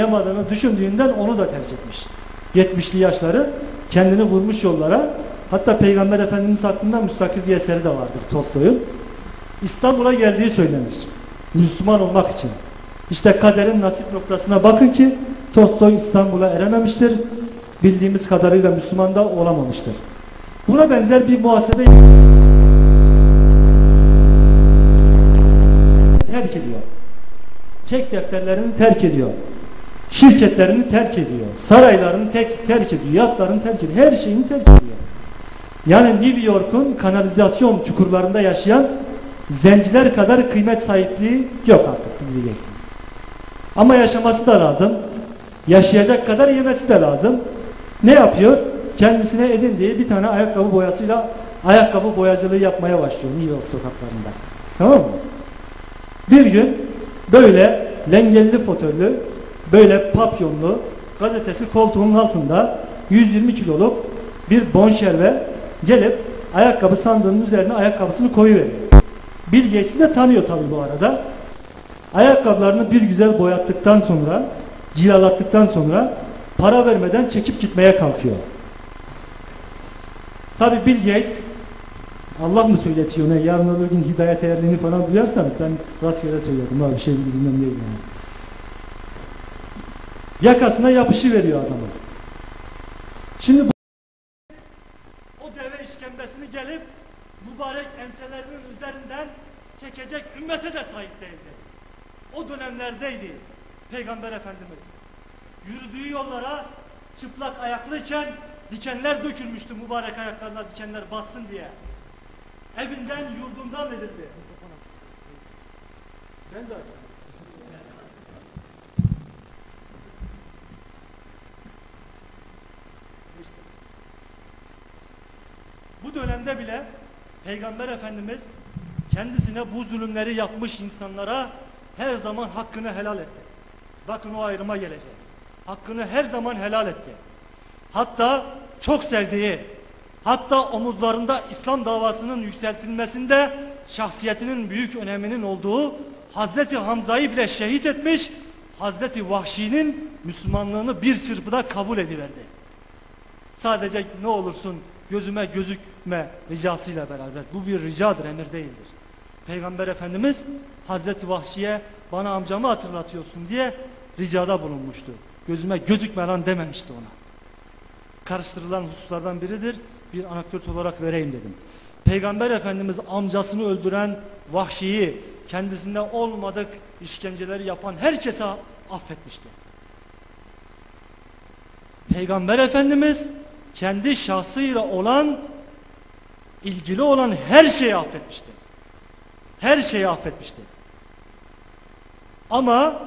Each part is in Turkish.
yamadığını düşündüğünden onu da terk etmiş. 70'li yaşları kendini vurmuş yollara. Hatta Peygamber Efendimiz hakkında müstakil bir eseri de vardır Tolstoy'un. İstanbul'a geldiği söylenir. Müslüman olmak için. İşte kaderin nasip noktasına bakın ki Tolstoy İstanbul'a erememiştir. Bildiğimiz kadarıyla Müslüman da olamamıştır. Buna benzer bir muhasebe terk ediyor. Çek defterlerini terk ediyor. Şirketlerini terk ediyor. Saraylarını tek, terk ediyor. Yatlarını terk ediyor. Her şeyini terk ediyor. Yani New York'un kanalizasyon çukurlarında yaşayan zenciler kadar kıymet sahipliği yok artık diyeceksin. Ama yaşaması da lazım. Yaşayacak kadar yemesi de lazım. Ne yapıyor? Kendisine edindiği bir tane ayakkabı boyasıyla ayakkabı boyacılığı yapmaya başlıyor New York sokaklarında. Tamam mı? Bir gün böyle lengelli fotoğraflı, böyle papyonlu gazetesi koltuğunun altında 120 kiloluk bir bonşerve gelip ayakkabı sandığının üzerine ayakkabısını koyuveriyor. Bill Gates'i de tanıyor tabi bu arada. Ayakkabılarını bir güzel boyattıktan sonra, cilalattıktan sonra para vermeden çekip gitmeye kalkıyor. Tabi Bill Gates Allah mı söyletiyor ne? Yarın öbür gün hidayet erdiğini falan duyarsanız ben rastgele söyledim. Ha, bir şey bildiğimden değil yani. Yakasına yapışı veriyor adamın. Şimdi bu o deve işkembesini gelip mübarek enselerinin üzerinden çekecek ümmete de sahip değildi. O dönemlerdeydi Peygamber Efendimiz. Yürüdüğü yollara çıplak ayaklıyken dikenler dökülmüştü mübarek ayaklarına dikenler batsın diye. Evinden yurdundan edildi. Ben de açayım. İşte. Dönemde bile Peygamber Efendimiz kendisine bu zulümleri yapmış insanlara her zaman hakkını helal etti. Bakın o ayrıma geleceğiz. Hakkını her zaman helal etti. Hatta çok sevdiği, hatta omuzlarında İslam davasının yükseltilmesinde şahsiyetinin büyük öneminin olduğu Hazreti Hamza'yı bile şehit etmiş, Hazreti Vahşi'nin Müslümanlığını bir çırpıda kabul ediverdi. Sadece ne olursun gözüme gözükme ricasıyla beraber. Bu bir ricadır, emir değildir. Peygamber Efendimiz Hazreti Vahşi'ye bana amcamı hatırlatıyorsun diye ricada bulunmuştu. Gözüme gözükme lan dememişti ona. Karıştırılan hususlardan biridir. Bir anekdot olarak vereyim dedim. Peygamber Efendimiz amcasını öldüren Vahşi'yi kendisinde olmadık işkenceleri yapan herkese affetmişti. Peygamber Efendimiz kendi şahsıyla olan ilgili olan her şeyi affetmişti. Her şeyi affetmişti. Ama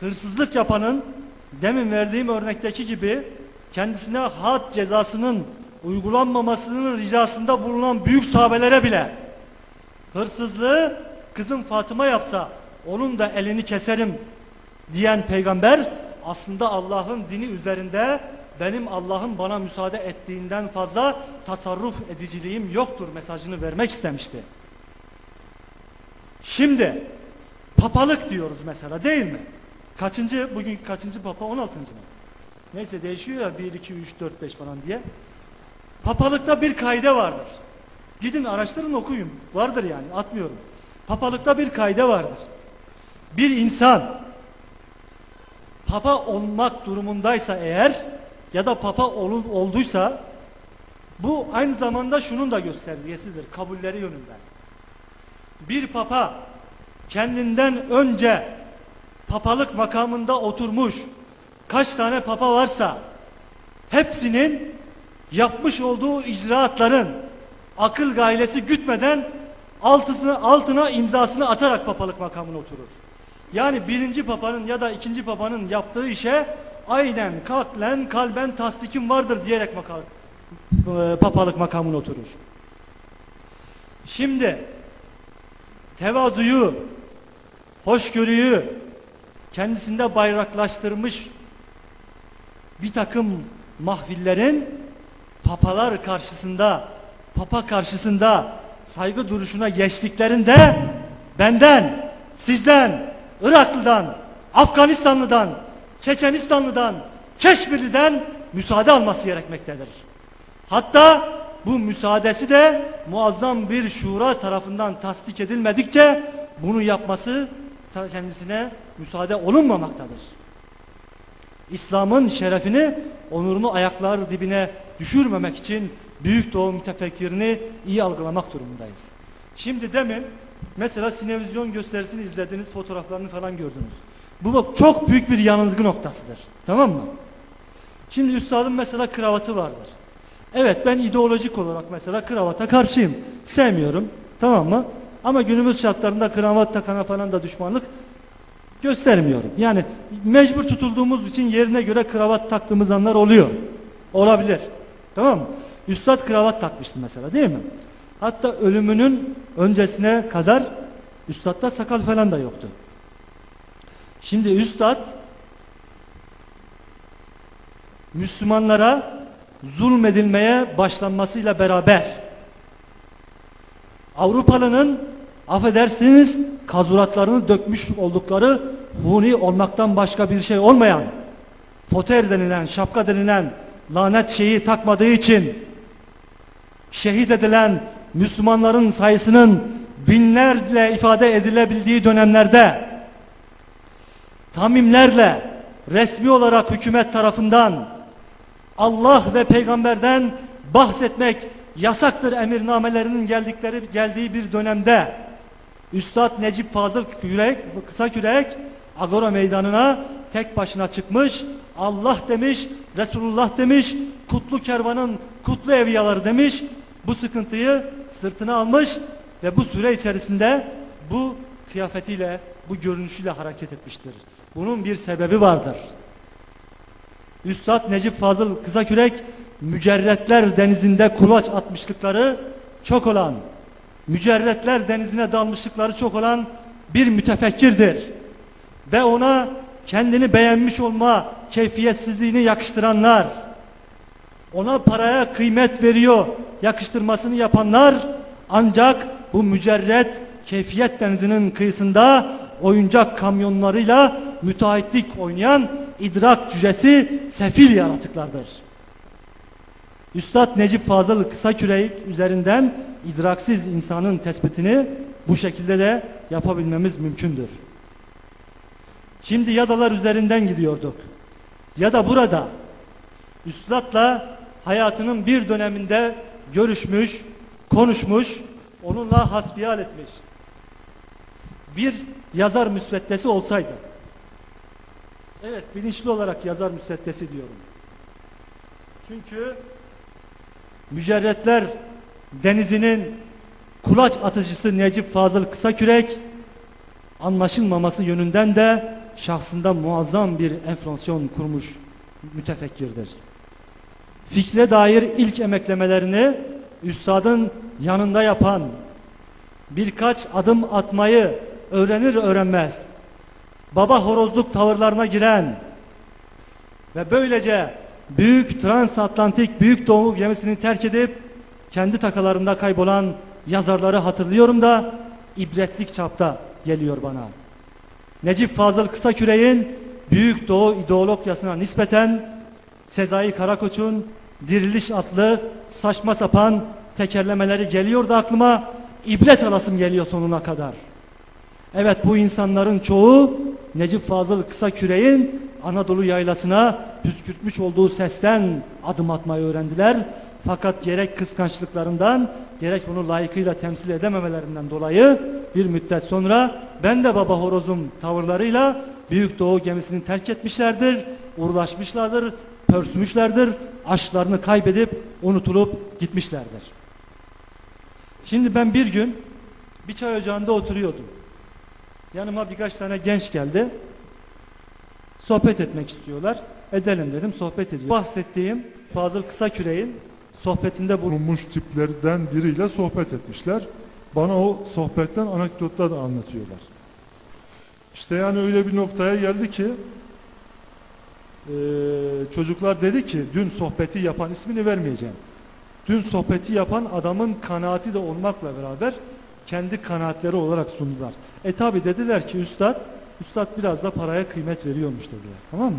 hırsızlık yapanın demin verdiğim örnekteki gibi kendisine had cezasının uygulanmamasının ricasında bulunan büyük sahabelere bile hırsızlığı kızım Fatıma yapsa onun da elini keserim diyen peygamber aslında Allah'ın dini üzerinde benim Allah'ın bana müsaade ettiğinden fazla tasarruf ediciliğim yoktur mesajını vermek istemişti. Şimdi papalık diyoruz mesela değil mi? Kaçıncı bugün kaçıncı papa 16. mı? Neyse değişiyor ya 1 2 3 4 5 falan diye. Papalıkta bir kaide vardır. Gidin araştırın okuyun. Vardır yani atmıyorum. Papalıkta bir kaide vardır. Bir insan papa olmak durumundaysa eğer ya da papa ol, olduysa bu aynı zamanda şunun da göstergesidir kabulleri yönünden. Bir papa kendinden önce papalık makamında oturmuş kaç tane papa varsa hepsinin yapmış olduğu icraatların akıl gailesi gütmeden altısını, altına imzasını atarak papalık makamına oturur. Yani birinci papanın ya da ikinci papanın yaptığı işe aynen katlen kalben tasdikim vardır diyerek makal, e, papalık makamına oturur. Şimdi tevazuyu, hoşgörüyü kendisinde bayraklaştırmış bir takım mahvillerin papalar karşısında, papa karşısında saygı duruşuna geçtiklerinde benden, sizden, Iraklı'dan, Afganistanlı'dan, Çeçenistanlı'dan, Keşmirli'den müsaade alması gerekmektedir. Hatta bu müsaadesi de muazzam bir şura tarafından tasdik edilmedikçe bunu yapması kendisine müsaade olunmamaktadır. İslam'ın şerefini, onurunu ayaklar dibine düşürmemek için Büyük Doğu mütefekkirini iyi algılamak durumundayız. Şimdi demin mesela sinevizyon gösterisini izlediniz, fotoğraflarını falan gördünüz. Bu bak çok büyük bir yanılgı noktasıdır. Tamam mı? Şimdi üstadın mesela kravatı vardır. Evet ben ideolojik olarak mesela kravata karşıyım. Sevmiyorum. Tamam mı? Ama günümüz şartlarında kravat takana falan da düşmanlık göstermiyorum. Yani mecbur tutulduğumuz için yerine göre kravat taktığımız anlar oluyor. Olabilir. Tamam mı? Üstad kravat takmıştı mesela değil mi? Hatta ölümünün öncesine kadar üstadda sakal falan da yoktu. Şimdi üstad Müslümanlara zulmedilmeye başlanmasıyla beraber Avrupalının affedersiniz kazuratlarını dökmüş oldukları huni olmaktan başka bir şey olmayan foter denilen şapka denilen lanet şeyi takmadığı için şehit edilen Müslümanların sayısının binlerle ifade edilebildiği dönemlerde tamimlerle resmi olarak hükümet tarafından Allah ve peygamberden bahsetmek yasaktır emirnamelerinin geldikleri geldiği bir dönemde Üstad Necip Fazıl Kürek, Kısa Kürek Agora meydanına tek başına çıkmış Allah demiş, Resulullah demiş, kutlu kervanın kutlu evliyaları demiş. Bu sıkıntıyı sırtına almış ve bu süre içerisinde bu kıyafetiyle, bu görünüşüyle hareket etmiştir. Bunun bir sebebi vardır. Üstad Necip Fazıl Kısakürek mücerretler denizinde kulaç atmışlıkları çok olan, mücerretler denizine dalmışlıkları çok olan bir mütefekkirdir. Ve ona kendini beğenmiş olma keyfiyetsizliğini yakıştıranlar, ona paraya kıymet veriyor, yakıştırmasını yapanlar ancak bu mücerret keyfiyet denizinin kıyısında oyuncak kamyonlarıyla müteahhitlik oynayan idrak cücesi sefil yaratıklardır. Üstad Necip Fazıl Kısakürek üzerinden idraksiz insanın tespitini bu şekilde de yapabilmemiz mümkündür. Şimdi yadalar üzerinden gidiyorduk. Ya da burada Üstad'la hayatının bir döneminde görüşmüş, konuşmuş, onunla hasbihal etmiş. Bir yazar müsveddesi olsaydı. Evet bilinçli olarak yazar müsveddesi diyorum. Çünkü mücerretler denizinin kulaç atıcısı Necip Fazıl Kısakürek anlaşılmaması yönünden de şahsında muazzam bir enflasyon kurmuş mütefekkirdir. Fikre dair ilk emeklemelerini üstadın yanında yapan, birkaç adım atmayı öğrenir öğrenmez, baba horozluk tavırlarına giren ve böylece büyük transatlantik büyük doğu gemisini terk edip kendi takalarında kaybolan yazarları hatırlıyorum da ibretlik çapta geliyor bana. Necip Fazıl Kısaküre'nin Büyük Doğu ideologyasına nispeten Sezai Karakoç'un Diriliş adlı saçma sapan tekerlemeleri geliyordu aklıma. İbret alasım geliyor sonuna kadar. Evet bu insanların çoğu Necip Fazıl Kısaküre'nin Anadolu yaylasına püskürtmüş olduğu sesten adım atmayı öğrendiler. Fakat gerek kıskançlıklarından gerek onu layıkıyla temsil edememelerinden dolayı bir müddet sonra ben de baba horozum tavırlarıyla Büyük Doğu gemisini terk etmişlerdir, uğurlaşmışlardır, pörsmüşlerdir, aşklarını kaybedip unutulup gitmişlerdir. Şimdi ben bir gün bir çay ocağında oturuyordum. Yanıma birkaç tane genç geldi. Sohbet etmek istiyorlar. Edelim dedim, sohbet ediyor. Bahsettiğim Fazıl Kısaküre'nin sohbetinde bulunmuş tiplerden biriyle sohbet etmişler. Bana o sohbetten anekdotlar da anlatıyorlar. İşte yani öyle bir noktaya geldi ki e, çocuklar dedi ki dün sohbeti yapan ismini vermeyeceğim. Dün sohbeti yapan adamın kanaati de olmakla beraber kendi kanaatleri olarak sundular. E tabi dediler ki üstad, üstad biraz da paraya kıymet veriyormuş dediler. Tamam mı?